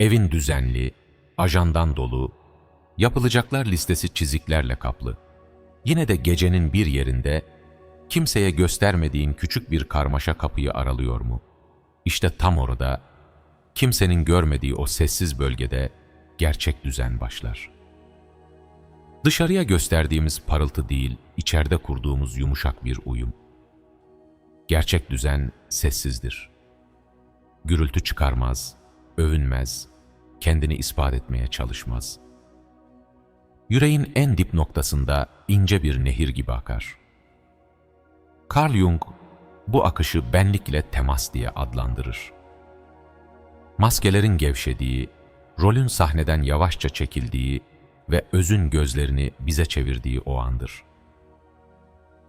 Evin düzenli, ajandan dolu, yapılacaklar listesi çiziklerle kaplı. Yine de gecenin bir yerinde kimseye göstermediğin küçük bir karmaşa kapıyı aralıyor mu? İşte tam orada, kimsenin görmediği o sessiz bölgede gerçek düzen başlar. Dışarıya gösterdiğimiz parıltı değil, içeride kurduğumuz yumuşak bir uyum. Gerçek düzen sessizdir. Gürültü çıkarmaz, övünmez, kendini ispat etmeye çalışmaz. Yüreğin en dip noktasında ince bir nehir gibi akar. Carl Jung bu akışı benlikle temas diye adlandırır. Maskelerin gevşediği, rolün sahneden yavaşça çekildiği ve özün gözlerini bize çevirdiği o andır.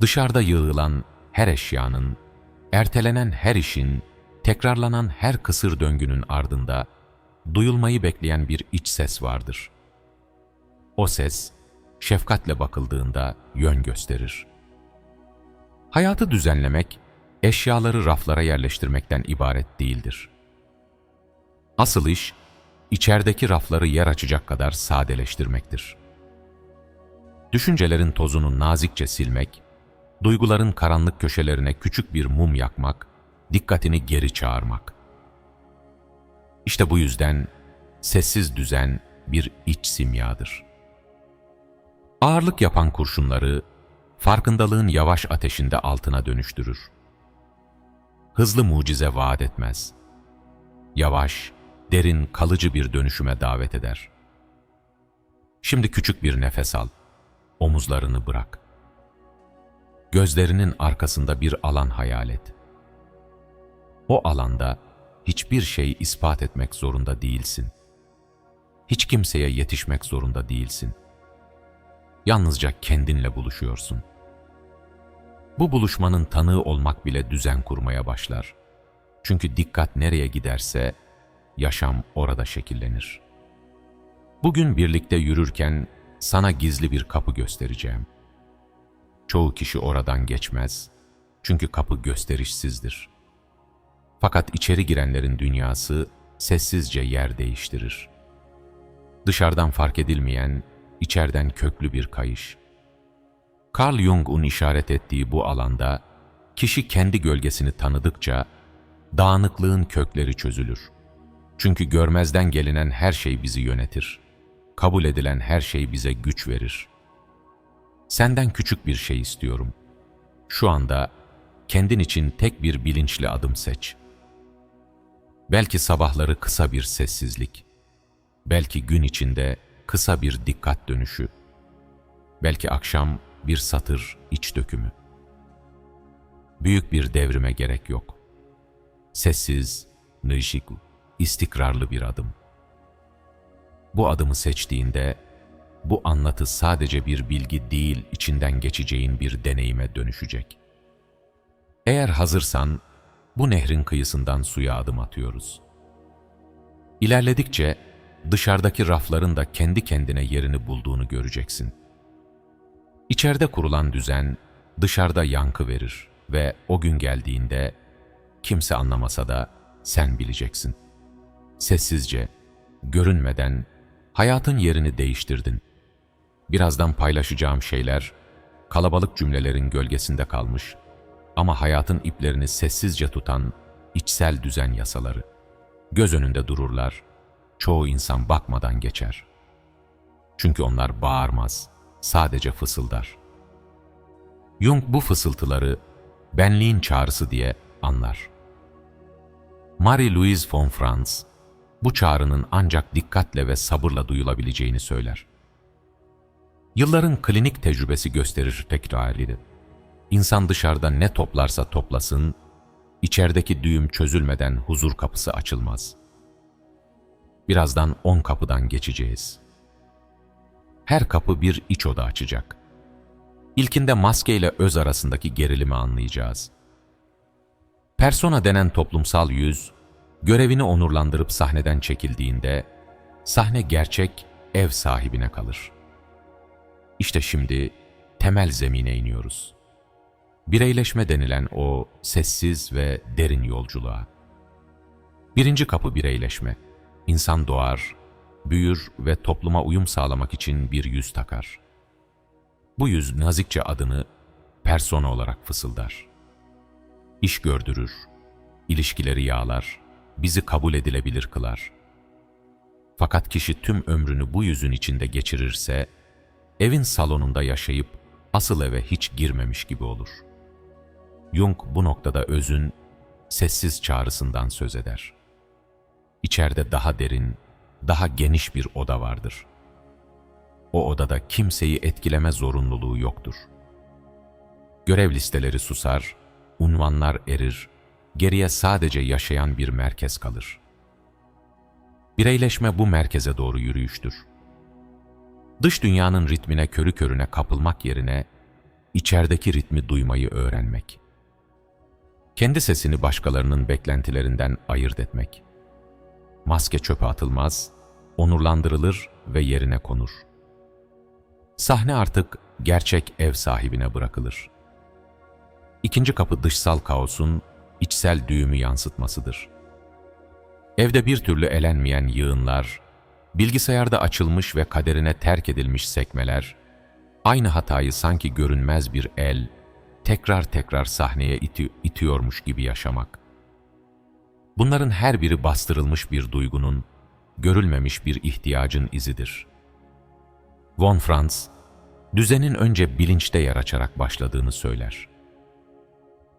Dışarıda yığılan her eşyanın, ertelenen her işin, tekrarlanan her kısır döngünün ardında duyulmayı bekleyen bir iç ses vardır. O ses, şefkatle bakıldığında yön gösterir. Hayatı düzenlemek, eşyaları raflara yerleştirmekten ibaret değildir. Asıl iş, içerideki rafları yer açacak kadar sadeleştirmektir. Düşüncelerin tozunu nazikçe silmek, duyguların karanlık köşelerine küçük bir mum yakmak, dikkatini geri çağırmak. İşte bu yüzden sessiz düzen bir iç simyadır. Ağırlık yapan kurşunları farkındalığın yavaş ateşinde altına dönüştürür. Hızlı mucize vaat etmez. Yavaş, derin, kalıcı bir dönüşüme davet eder. Şimdi küçük bir nefes al. Omuzlarını bırak. Gözlerinin arkasında bir alan hayal et. O alanda hiçbir şey ispat etmek zorunda değilsin. Hiç kimseye yetişmek zorunda değilsin. Yalnızca kendinle buluşuyorsun. Bu buluşmanın tanığı olmak bile düzen kurmaya başlar. Çünkü dikkat nereye giderse yaşam orada şekillenir. Bugün birlikte yürürken sana gizli bir kapı göstereceğim. Çoğu kişi oradan geçmez. Çünkü kapı gösterişsizdir. Fakat içeri girenlerin dünyası sessizce yer değiştirir. Dışarıdan fark edilmeyen, içeriden köklü bir kayış. Carl Jung'un işaret ettiği bu alanda, kişi kendi gölgesini tanıdıkça, dağınıklığın kökleri çözülür. Çünkü görmezden gelinen her şey bizi yönetir. Kabul edilen her şey bize güç verir. Senden küçük bir şey istiyorum. Şu anda kendin için tek bir bilinçli adım seç. Belki sabahları kısa bir sessizlik. Belki gün içinde kısa bir dikkat dönüşü. Belki akşam bir satır iç dökümü. Büyük bir devrime gerek yok. Sessiz, nıjiku, istikrarlı bir adım. Bu adımı seçtiğinde, bu anlatı sadece bir bilgi değil, içinden geçeceğin bir deneyime dönüşecek. Eğer hazırsan, bu nehrin kıyısından suya adım atıyoruz. İlerledikçe, dışarıdaki rafların da kendi kendine yerini bulduğunu göreceksin. İçeride kurulan düzen, dışarıda yankı verir ve o gün geldiğinde, kimse anlamasa da sen bileceksin. Sessizce, görünmeden hayatın yerini değiştirdin. Birazdan paylaşacağım şeyler, kalabalık cümlelerin gölgesinde kalmış ama hayatın iplerini sessizce tutan içsel düzen yasaları. Göz önünde dururlar, çoğu insan bakmadan geçer. Çünkü onlar bağırmaz, sadece fısıldar. Jung bu fısıltıları benliğin çağrısı diye anlar. Marie-Louise von Franz, bu çağrının ancak dikkatle ve sabırla duyulabileceğini söyler. Yılların klinik tecrübesi gösterir tekrarıydı. İnsan dışarıda ne toplarsa toplasın, içerideki düğüm çözülmeden huzur kapısı açılmaz. Birazdan on kapıdan geçeceğiz. Her kapı bir iç oda açacak. İlkinde maske ile öz arasındaki gerilimi anlayacağız. Persona denen toplumsal yüz, görevini onurlandırıp sahneden çekildiğinde, sahne gerçek ev sahibine kalır. İşte şimdi temel zemine iniyoruz. Bireyleşme denilen o sessiz ve derin yolculuğa. Birinci kapı bireyleşme. insan doğar, büyür ve topluma uyum sağlamak için bir yüz takar. Bu yüz nazikçe adını persona olarak fısıldar. İş gördürür, ilişkileri yağlar, bizi kabul edilebilir kılar. Fakat kişi tüm ömrünü bu yüzün içinde geçirirse, evin salonunda yaşayıp asıl eve hiç girmemiş gibi olur. Jung bu noktada özün, sessiz çağrısından söz eder. İçeride daha derin, daha geniş bir oda vardır. O odada kimseyi etkileme zorunluluğu yoktur. Görev listeleri susar, unvanlar erir, geriye sadece yaşayan bir merkez kalır. Bireyleşme bu merkeze doğru yürüyüştür. Dış dünyanın ritmine körü körüne kapılmak yerine içerideki ritmi duymayı öğrenmek. Kendi sesini başkalarının beklentilerinden ayırt etmek. Maske çöpe atılmaz, onurlandırılır ve yerine konur. Sahne artık gerçek ev sahibine bırakılır. İkinci kapı dışsal kaosun içsel düğümü yansıtmasıdır. Evde bir türlü elenmeyen yığınlar, bilgisayarda açılmış ve kaderine terk edilmiş sekmeler, aynı hatayı sanki görünmez bir el, tekrar tekrar sahneye iti itiyormuş gibi yaşamak. Bunların her biri bastırılmış bir duygunun, görülmemiş bir ihtiyacın izidir. Von Franz, düzenin önce bilinçte yer açarak başladığını söyler.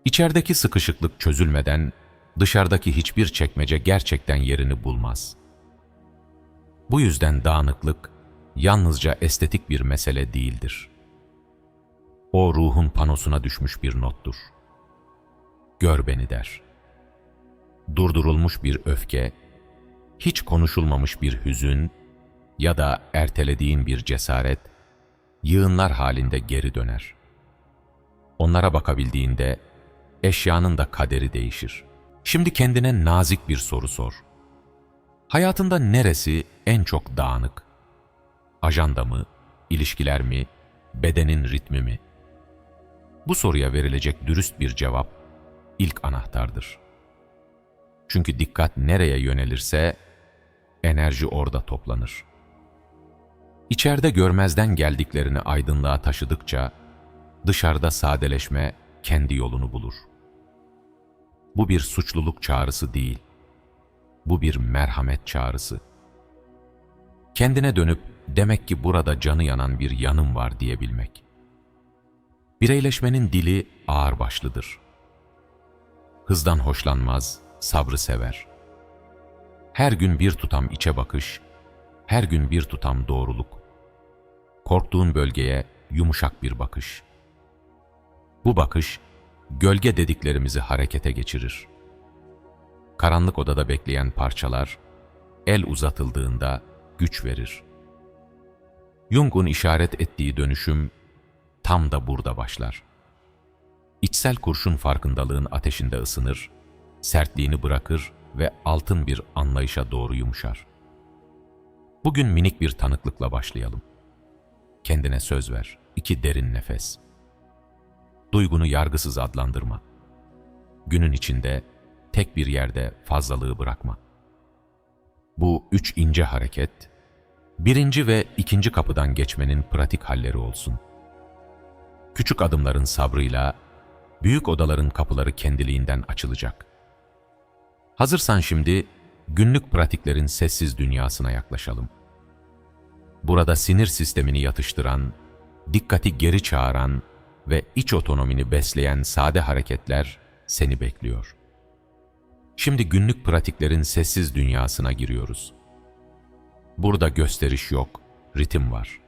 İçerideki sıkışıklık çözülmeden dışarıdaki hiçbir çekmece gerçekten yerini bulmaz. Bu yüzden dağınıklık yalnızca estetik bir mesele değildir. O ruhun panosuna düşmüş bir nottur. Gör beni der. Durdurulmuş bir öfke, hiç konuşulmamış bir hüzün ya da ertelediğin bir cesaret, yığınlar halinde geri döner. Onlara bakabildiğinde eşyanın da kaderi değişir. Şimdi kendine nazik bir soru sor. Hayatında neresi en çok dağınık? Ajanda mı, ilişkiler mi, bedenin ritmi mi? Bu soruya verilecek dürüst bir cevap ilk anahtardır. Çünkü dikkat nereye yönelirse enerji orada toplanır. İçeride görmezden geldiklerini aydınlığa taşıdıkça dışarıda sadeleşme kendi yolunu bulur. Bu bir suçluluk çağrısı değil. Bu bir merhamet çağrısı. Kendine dönüp demek ki burada canı yanan bir yanım var diyebilmek. Bireyleşmenin dili ağırbaşlıdır. Hızdan hoşlanmaz, sabrı sever. Her gün bir tutam içe bakış, her gün bir tutam doğruluk. Korktuğun bölgeye yumuşak bir bakış. Bu bakış, gölge dediklerimizi harekete geçirir. Karanlık odada bekleyen parçalar, el uzatıldığında güç verir. Jung'un işaret ettiği dönüşüm tam da burada başlar. İçsel kurşun farkındalığın ateşinde ısınır, sertliğini bırakır ve altın bir anlayışa doğru yumuşar. Bugün minik bir tanıklıkla başlayalım. Kendine söz ver. İki derin nefes. Duygunu yargısız adlandırma. Günün içinde tek bir yerde fazlalığı bırakma. Bu üç ince hareket, birinci ve ikinci kapıdan geçmenin pratik halleri olsun. Küçük adımların sabrıyla, büyük odaların kapıları kendiliğinden açılacak. Hazırsan şimdi günlük pratiklerin sessiz dünyasına yaklaşalım. Burada sinir sistemini yatıştıran, dikkati geri çağıran ve iç otonomini besleyen sade hareketler seni bekliyor. Şimdi günlük pratiklerin sessiz dünyasına giriyoruz. Burada gösteriş yok, ritim var.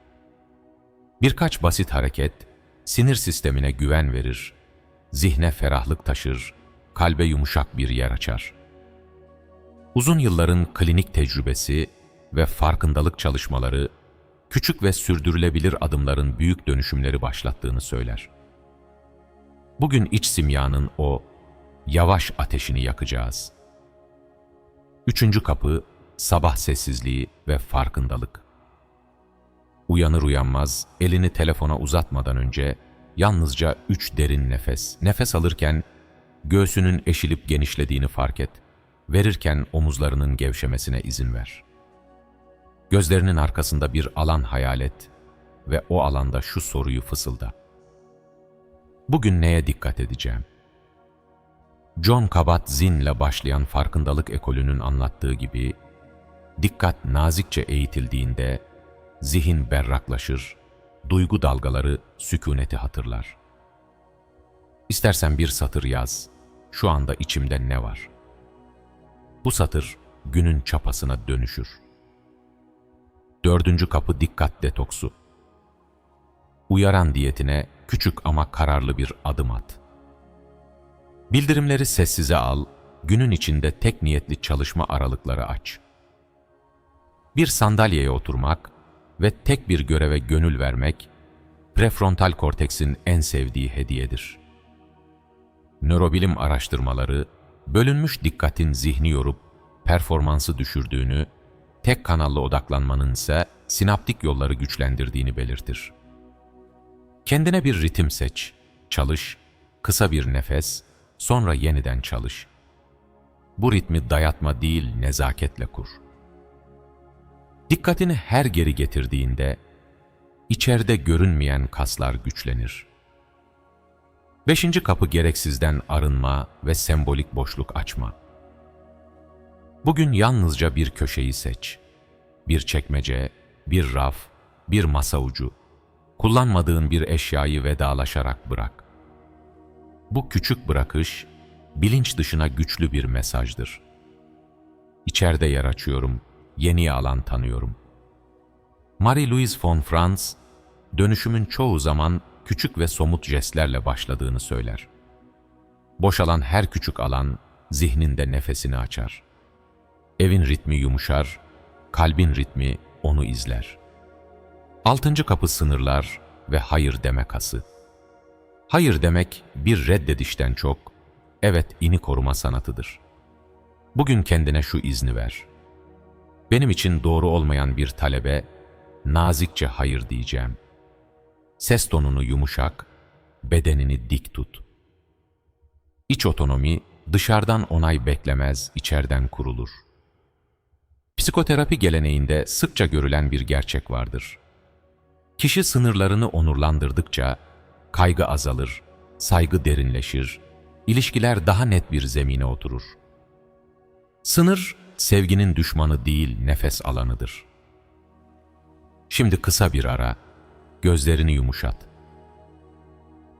Birkaç basit hareket sinir sistemine güven verir, zihne ferahlık taşır, kalbe yumuşak bir yer açar. Uzun yılların klinik tecrübesi ve farkındalık çalışmaları küçük ve sürdürülebilir adımların büyük dönüşümleri başlattığını söyler. Bugün iç simyanın o yavaş ateşini yakacağız. Üçüncü kapı, sabah sessizliği ve farkındalık. Uyanır uyanmaz, elini telefona uzatmadan önce yalnızca üç derin nefes. Nefes alırken göğsünün eşilip genişlediğini fark et. verirken omuzlarının gevşemesine izin ver. Gözlerinin arkasında bir alan hayal et ve o alanda şu soruyu fısılda. Bugün neye dikkat edeceğim? John Kabat-Zinn'le başlayan farkındalık ekolünün anlattığı gibi, dikkat nazikçe eğitildiğinde zihin berraklaşır, duygu dalgaları sükuneti hatırlar. İstersen bir satır yaz, şu anda içimde ne var? Bu satır günün çapasına dönüşür. Dördüncü kapı dikkat detoksu. Uyaran diyetine küçük ama kararlı bir adım at. Bildirimleri sessize al, günün içinde tek niyetli çalışma aralıkları aç. Bir sandalyeye oturmak ve tek bir göreve gönül vermek, prefrontal korteksin en sevdiği hediyedir. Nörobilim araştırmaları, bölünmüş dikkatin zihni yorup performansı düşürdüğünü, tek kanallı odaklanmanın ise sinaptik yolları güçlendirdiğini belirtir. Kendine bir ritim seç, çalış, kısa bir nefes, sonra yeniden çalış. Bu ritmi dayatma değil, nezaketle kur. Dikkatini her geri getirdiğinde, içeride görünmeyen kaslar güçlenir. Beşinci kapı gereksizden arınma ve sembolik boşluk açma. Bugün yalnızca bir köşeyi seç. Bir çekmece, bir raf, bir masa ucu. Kullanmadığın bir eşyayı vedalaşarak bırak. Bu küçük bırakış, bilinç dışına güçlü bir mesajdır. İçeride yer açıyorum, yeni alan tanıyorum. Marie-Louise von Franz, dönüşümün çoğu zaman küçük ve somut jestlerle başladığını söyler. Boşalan her küçük alan, zihninde nefesini açar. Evin ritmi yumuşar, kalbin ritmi onu izler. Altıncı kapı sınırlar ve hayır deme kası. Hayır demek bir reddedişten çok, evet ini koruma sanatıdır. Bugün kendine şu izni ver. Benim için doğru olmayan bir talebe, nazikçe hayır diyeceğim. Ses tonunu yumuşak, bedenini dik tut. İç otonomi, dışarıdan onay beklemez, içerden kurulur. Psikoterapi geleneğinde sıkça görülen bir gerçek vardır. Kişi sınırlarını onurlandırdıkça kaygı azalır, saygı derinleşir, ilişkiler daha net bir zemine oturur. Sınır, sevginin düşmanı değil, nefes alanıdır. Şimdi kısa bir ara, gözlerini yumuşat.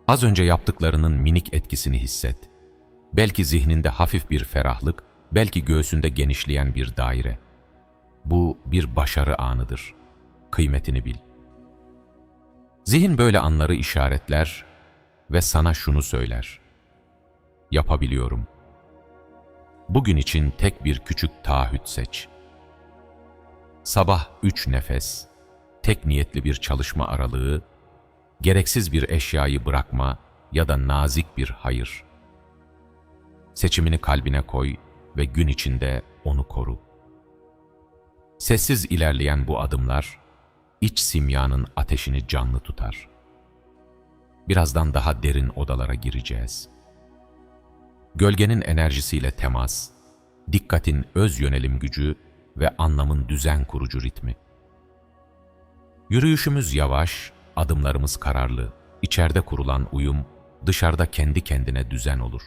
Az önce yaptıklarının minik etkisini hisset. Belki zihninde hafif bir ferahlık, belki göğsünde genişleyen bir daire. Bu bir başarı anıdır. Kıymetini bil. Zihin böyle anları işaretler ve sana şunu söyler. Yapabiliyorum. Bugün için tek bir küçük taahhüt seç. Sabah üç nefes, tek niyetli bir çalışma aralığı, gereksiz bir eşyayı bırakma ya da nazik bir hayır. Seçimini kalbine koy ve gün içinde onu koru. Sessiz ilerleyen bu adımlar, iç simyanın ateşini canlı tutar. Birazdan daha derin odalara gireceğiz. Gölgenin enerjisiyle temas, dikkatin öz yönelim gücü ve anlamın düzen kurucu ritmi. Yürüyüşümüz yavaş, adımlarımız kararlı, içeride kurulan uyum, dışarıda kendi kendine düzen olur.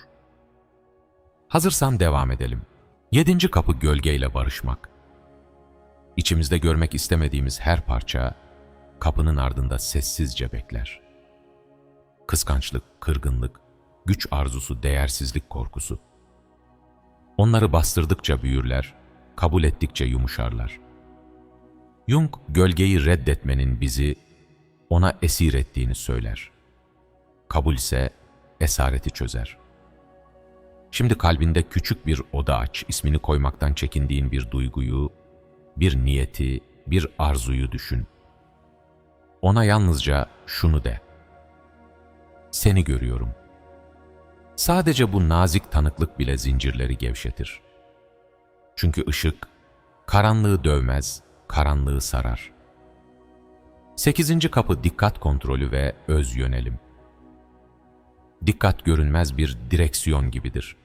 Hazırsan devam edelim. Yedinci kapı gölgeyle barışmak. İçimizde görmek istemediğimiz her parça, kapının ardında sessizce bekler. Kıskançlık, kırgınlık, güç arzusu, değersizlik korkusu. Onları bastırdıkça büyürler, kabul ettikçe yumuşarlar. Jung, gölgeyi reddetmenin bizi ona esir ettiğini söyler. Kabul ise esareti çözer. Şimdi kalbinde küçük bir oda aç, ismini koymaktan çekindiğin bir duyguyu, bir niyeti, bir arzuyu düşün. Ona yalnızca şunu de. Seni görüyorum. Sadece bu nazik tanıklık bile zincirleri gevşetir. Çünkü ışık, karanlığı dövmez, karanlığı sarar. Sekizinci kapı dikkat kontrolü ve öz yönelim. Dikkat görünmez bir direksiyon gibidir.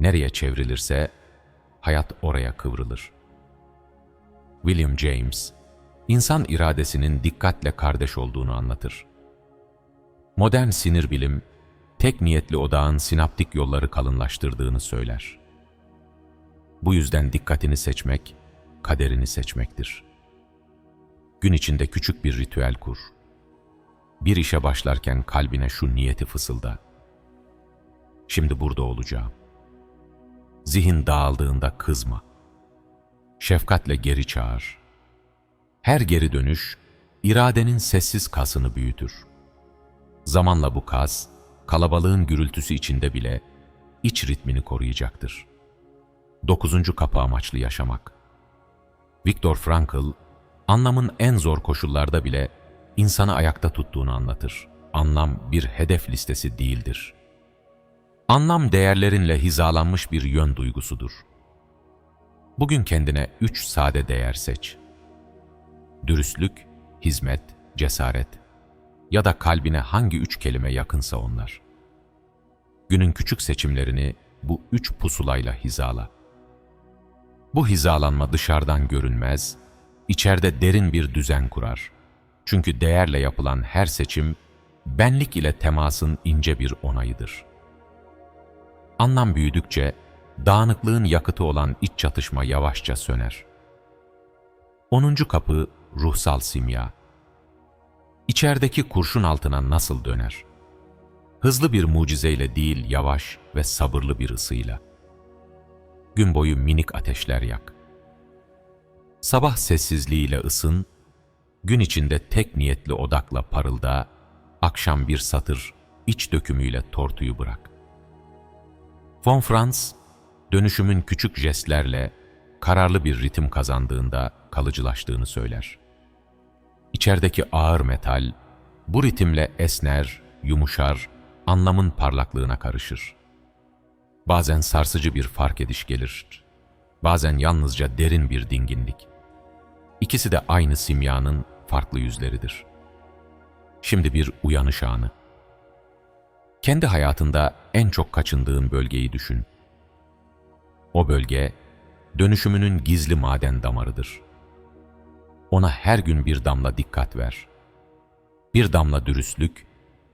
Nereye çevrilirse hayat oraya kıvrılır. William James, insan iradesinin dikkatle kardeş olduğunu anlatır. Modern sinir bilim, tek niyetli odağın sinaptik yolları kalınlaştırdığını söyler. Bu yüzden dikkatini seçmek, kaderini seçmektir. Gün içinde küçük bir ritüel kur. Bir işe başlarken kalbine şu niyeti fısılda. Şimdi burada olacağım. Zihin dağıldığında kızma. Şefkatle geri çağır. Her geri dönüş, iradenin sessiz kasını büyütür. Zamanla bu kas, kalabalığın gürültüsü içinde bile iç ritmini koruyacaktır. Dokuzuncu kapı amaçlı yaşamak. Viktor Frankl, anlamın en zor koşullarda bile insanı ayakta tuttuğunu anlatır. Anlam bir hedef listesi değildir. Anlam değerlerinle hizalanmış bir yön duygusudur. Bugün kendine üç sade değer seç. Dürüstlük, hizmet, cesaret ya da kalbine hangi üç kelime yakınsa onlar. Günün küçük seçimlerini bu üç pusulayla hizala. Bu hizalanma dışarıdan görünmez, içeride derin bir düzen kurar. Çünkü değerle yapılan her seçim, benlik ile temasın ince bir onayıdır. Anlam büyüdükçe, dağınıklığın yakıtı olan iç çatışma yavaşça söner. 10. kapı ruhsal simya. İçerideki kurşun altına nasıl döner? Hızlı bir mucizeyle değil, yavaş ve sabırlı bir ısıyla. Gün boyu minik ateşler yak. Sabah sessizliğiyle ısın, gün içinde tek niyetli odakla parılda, akşam bir satır iç dökümüyle tortuyu bırak. Von Franz, dönüşümün küçük jestlerle kararlı bir ritim kazandığında kalıcılaştığını söyler. İçerideki ağır metal, bu ritimle esner, yumuşar, anlamın parlaklığına karışır. Bazen sarsıcı bir fark ediş gelir, bazen yalnızca derin bir dinginlik. İkisi de aynı simyanın farklı yüzleridir. Şimdi bir uyanış anı. Kendi hayatında en çok kaçındığın bölgeyi düşün. O bölge, dönüşümünün gizli maden damarıdır. Ona her gün bir damla dikkat ver. Bir damla dürüstlük,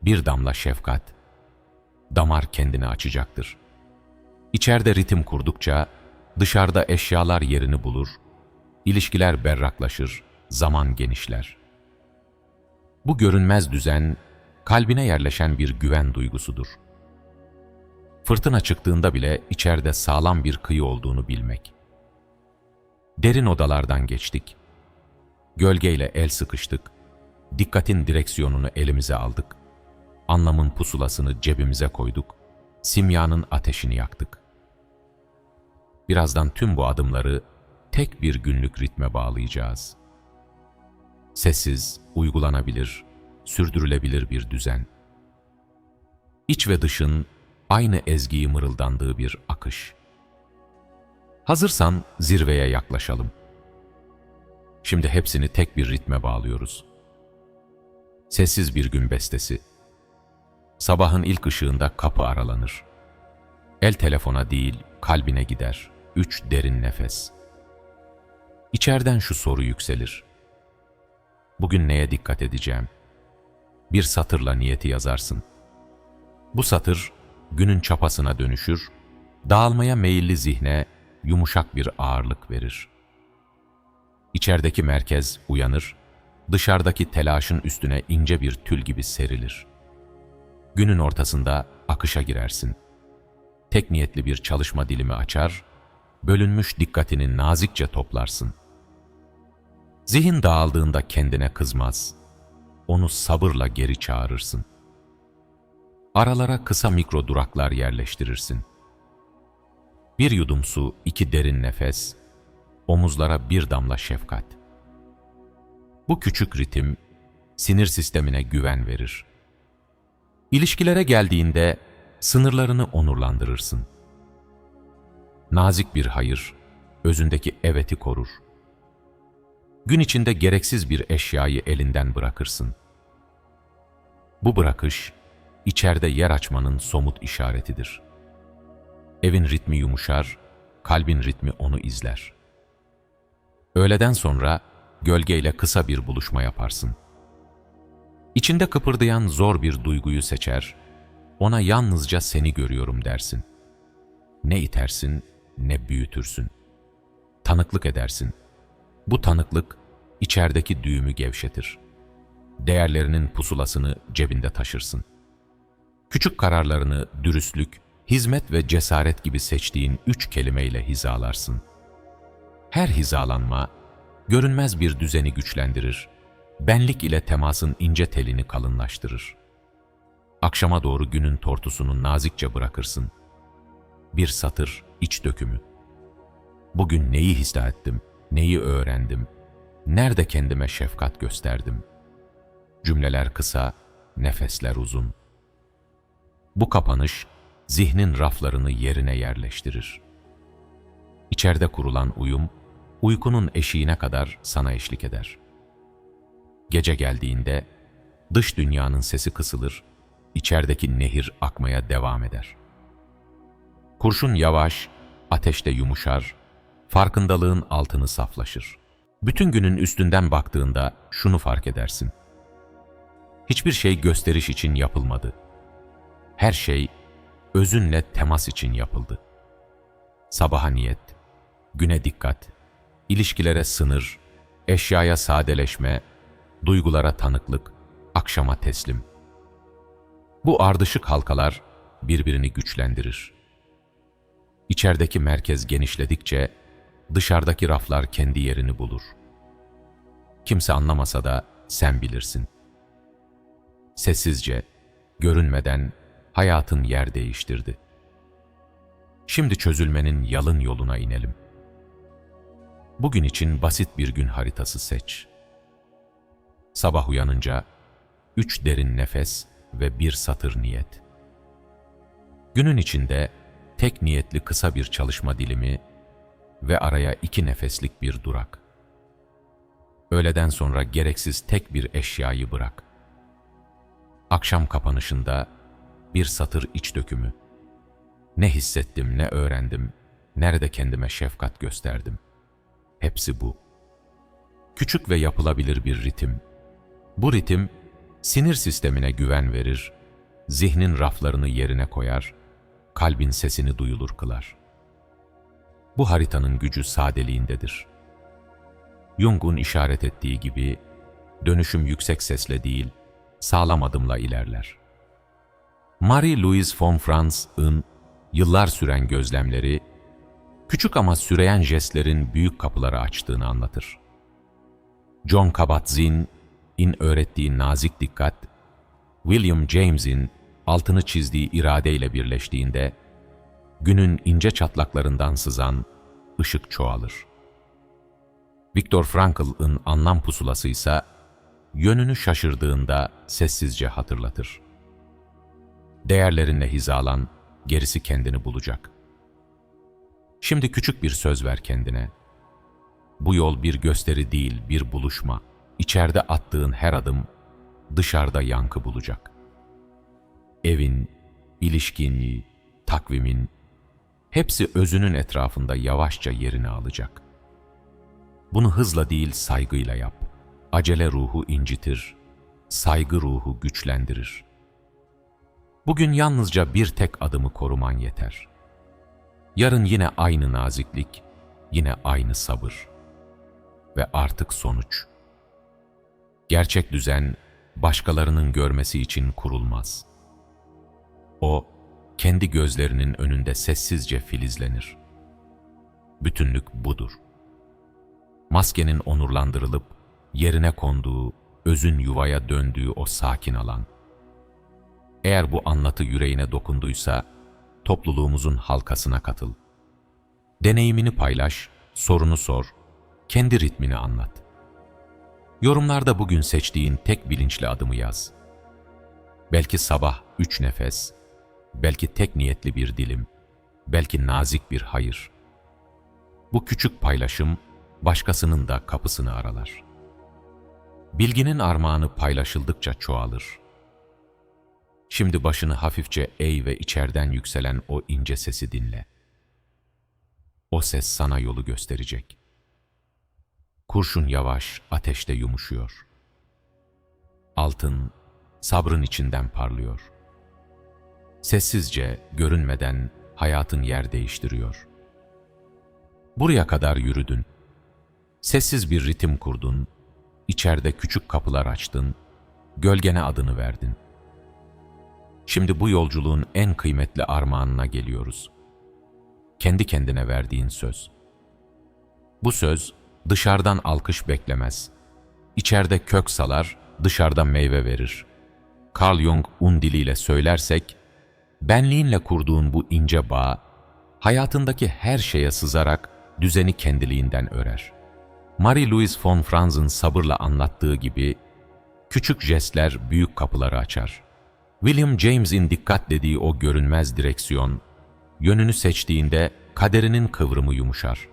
bir damla şefkat. Damar kendini açacaktır. İçeride ritim kurdukça, dışarıda eşyalar yerini bulur, ilişkiler berraklaşır, zaman genişler. Bu görünmez düzen, kalbine yerleşen bir güven duygusudur. Fırtına çıktığında bile içeride sağlam bir kıyı olduğunu bilmek. Derin odalardan geçtik. Gölgeyle el sıkıştık. Dikkatin direksiyonunu elimize aldık. Anlamın pusulasını cebimize koyduk. Simyanın ateşini yaktık. Birazdan tüm bu adımları tek bir günlük ritme bağlayacağız. Sessiz, uygulanabilir, sürdürülebilir bir düzen. İç ve dışın aynı ezgiyi mırıldandığı bir akış. Hazırsan zirveye yaklaşalım. Şimdi hepsini tek bir ritme bağlıyoruz. Sessiz bir gün bestesi. Sabahın ilk ışığında kapı aralanır. El telefona değil, kalbine gider. Üç derin nefes. İçerden şu soru yükselir. Bugün neye dikkat edeceğim? Bir satırla niyeti yazarsın. Bu satır günün çapasına dönüşür, dağılmaya meyilli zihne yumuşak bir ağırlık verir. İçerideki merkez uyanır, dışarıdaki telaşın üstüne ince bir tül gibi serilir. Günün ortasında akışa girersin. Tek niyetli bir çalışma dilimi açar, bölünmüş dikkatini nazikçe toplarsın. Zihin dağıldığında kendine kızmaz, onu sabırla geri çağırırsın. Aralara kısa mikro duraklar yerleştirirsin. Bir yudum su, iki derin nefes, omuzlara bir damla şefkat. Bu küçük ritim, sinir sistemine güven verir. İlişkilere geldiğinde sınırlarını onurlandırırsın. Nazik bir hayır, özündeki eveti korur. Gün içinde gereksiz bir eşyayı elinden bırakırsın. Bu bırakış, içeride yer açmanın somut işaretidir. Evin ritmi yumuşar, kalbin ritmi onu izler. Öğleden sonra gölgeyle kısa bir buluşma yaparsın. İçinde kıpırdayan zor bir duyguyu seçer, ona yalnızca seni görüyorum dersin. Ne itersin, ne büyütürsün. Tanıklık edersin. Bu tanıklık içerideki düğümü gevşetir. Değerlerinin pusulasını cebinde taşırsın. Küçük kararlarını dürüstlük, hizmet ve cesaret gibi seçtiğin üç kelimeyle hizalarsın. Her hizalanma, görünmez bir düzeni güçlendirir, benlik ile temasın ince telini kalınlaştırır. Akşama doğru günün tortusunu nazikçe bırakırsın. Bir satır iç dökümü. Bugün neyi hissettim, neyi öğrendim, nerede kendime şefkat gösterdim. Cümleler kısa, nefesler uzun. Bu kapanış, zihnin raflarını yerine yerleştirir. İçeride kurulan uyum, uykunun eşiğine kadar sana eşlik eder. Gece geldiğinde, dış dünyanın sesi kısılır, içerideki nehir akmaya devam eder. Kurşun yavaş, ateşte yumuşar, farkındalığın altını saflaşır. Bütün günün üstünden baktığında şunu fark edersin. Hiçbir şey gösteriş için yapılmadı. Her şey özünle temas için yapıldı. Sabaha niyet, güne dikkat, ilişkilere sınır, eşyaya sadeleşme, duygulara tanıklık, akşama teslim. Bu ardışık halkalar birbirini güçlendirir. İçerideki merkez genişledikçe dışarıdaki raflar kendi yerini bulur. Kimse anlamasa da sen bilirsin. Sessizce, görünmeden hayatın yer değiştirdi. Şimdi çözülmenin yalın yoluna inelim. Bugün için basit bir gün haritası seç. Sabah uyanınca üç derin nefes ve bir satır niyet. Günün içinde tek niyetli kısa bir çalışma dilimi ve araya iki nefeslik bir durak. Öğleden sonra gereksiz tek bir eşyayı bırak. Akşam kapanışında bir satır iç dökümü. Ne hissettim, ne öğrendim, nerede kendime şefkat gösterdim. Hepsi bu. Küçük ve yapılabilir bir ritim. Bu ritim, sinir sistemine güven verir, zihnin raflarını yerine koyar, kalbin sesini duyulur kılar. Bu haritanın gücü sadeliğindedir. Jung'un işaret ettiği gibi, dönüşüm yüksek sesle değil, sağlam adımla ilerler. Marie-Louise von Franz'ın yıllar süren gözlemleri, küçük ama süreyen jestlerin büyük kapıları açtığını anlatır. John Kabat-Zinn'in öğrettiği nazik dikkat, William James'in altını çizdiği iradeyle birleştiğinde, günün ince çatlaklarından sızan ışık çoğalır. Viktor Frankl'ın anlam pusulası ise yönünü şaşırdığında sessizce hatırlatır. Değerlerinle hizalan, gerisi kendini bulacak. Şimdi küçük bir söz ver kendine. Bu yol bir gösteri değil, bir buluşma. İçeride attığın her adım dışarıda yankı bulacak. Evin, ilişkin, takvimin, hepsi özünün etrafında yavaşça yerini alacak. Bunu hızla değil saygıyla yap. Acele ruhu incitir, saygı ruhu güçlendirir. Bugün yalnızca bir tek adımı koruman yeter. Yarın yine aynı naziklik, yine aynı sabır. Ve artık sonuç. Gerçek düzen başkalarının görmesi için kurulmaz. O, kendi gözlerinin önünde sessizce filizlenir. Bütünlük budur. Maskenin onurlandırılıp yerine konduğu, özün yuvaya döndüğü o sakin alan. Eğer bu anlatı yüreğine dokunduysa, topluluğumuzun halkasına katıl. Deneyimini paylaş, sorunu sor, kendi ritmini anlat. Yorumlarda bugün seçtiğin tek bilinçli adımı yaz. Belki sabah üç nefes, belki tek niyetli bir dilim, belki nazik bir hayır. Bu küçük paylaşım başkasının da kapısını aralar. Bilginin armağanı paylaşıldıkça çoğalır. Şimdi başını hafifçe eğ ve içerden yükselen o ince sesi dinle. O ses sana yolu gösterecek. Kurşun yavaş, ateşte yumuşuyor. Altın, sabrın içinden parlıyor. Sessizce, görünmeden hayatın yer değiştiriyor. Buraya kadar yürüdün. Sessiz bir ritim kurdun. İçeride küçük kapılar açtın. Gölgene adını verdin. Şimdi bu yolculuğun en kıymetli armağanına geliyoruz. Kendi kendine verdiğin söz. Bu söz dışarıdan alkış beklemez. İçeride kök salar, dışarıda meyve verir. Carl Jung un diliyle söylersek, benliğinle kurduğun bu ince bağ, hayatındaki her şeye sızarak düzeni kendiliğinden örer. Marie-Louise von Franz'ın sabırla anlattığı gibi, küçük jestler büyük kapıları açar. William James'in dikkat dediği o görünmez direksiyon, yönünü seçtiğinde kaderinin kıvrımı yumuşar.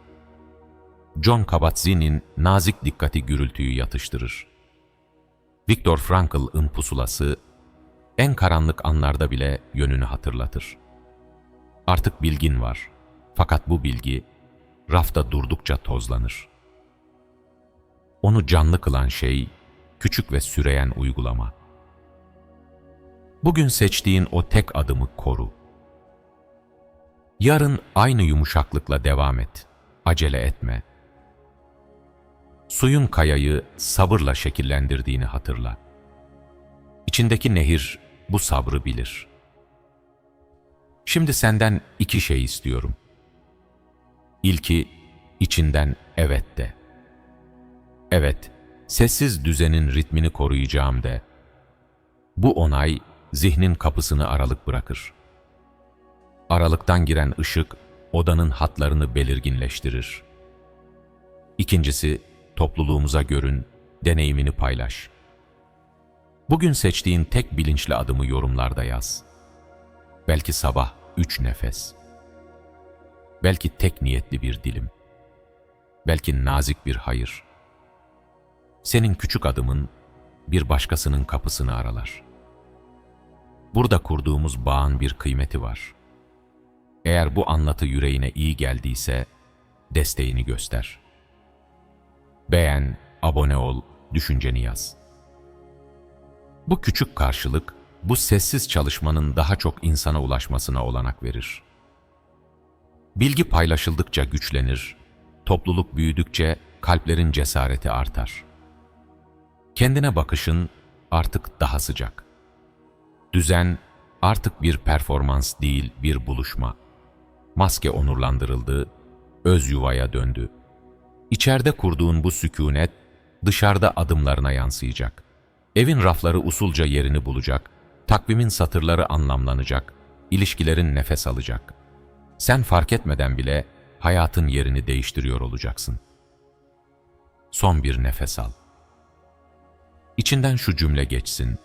John Kabat-Zinn'in nazik dikkati gürültüyü yatıştırır. Viktor Frankl'ın pusulası, en karanlık anlarda bile yönünü hatırlatır. Artık bilgin var, fakat bu bilgi, rafta durdukça tozlanır. Onu canlı kılan şey, küçük ve süreyen uygulama. Bugün seçtiğin o tek adımı koru. Yarın aynı yumuşaklıkla devam et. Acele etme. Suyun kayayı sabırla şekillendirdiğini hatırla. İçindeki nehir bu sabrı bilir. Şimdi senden iki şey istiyorum. İlki içinden evet de. Evet, sessiz düzenin ritmini koruyacağım de. Bu onay zihnin kapısını aralık bırakır. Aralıktan giren ışık odanın hatlarını belirginleştirir. İkincisi, topluluğumuza görün, deneyimini paylaş. Bugün seçtiğin tek bilinçli adımı yorumlarda yaz. Belki sabah üç nefes. Belki tek niyetli bir dilim. Belki nazik bir hayır. Senin küçük adımın bir başkasının kapısını aralar. Burada kurduğumuz bağın bir kıymeti var. Eğer bu anlatı yüreğine iyi geldiyse desteğini göster. Beğen, abone ol, düşünceni yaz. Bu küçük karşılık, bu sessiz çalışmanın daha çok insana ulaşmasına olanak verir. Bilgi paylaşıldıkça güçlenir, topluluk büyüdükçe kalplerin cesareti artar. Kendine bakışın artık daha sıcak. Düzen artık bir performans değil bir buluşma. Maske onurlandırıldı, öz yuvaya döndü. İçeride kurduğun bu sükunet dışarıda adımlarına yansıyacak. Evin rafları usulca yerini bulacak, takvimin satırları anlamlanacak, ilişkilerin nefes alacak. Sen fark etmeden bile hayatın yerini değiştiriyor olacaksın. Son bir nefes al. İçinden şu cümle geçsin,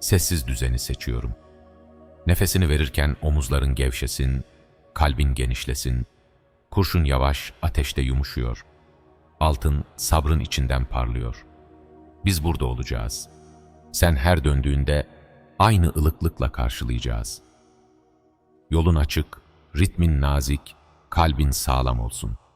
sessiz düzeni seçiyorum. Nefesini verirken omuzların gevşesin, kalbin genişlesin, kurşun yavaş ateşte yumuşuyor. Altın sabrın içinden parlıyor. Biz burada olacağız. Sen her döndüğünde aynı ılıklıkla karşılayacağız. Yolun açık, ritmin nazik, kalbin sağlam olsun.''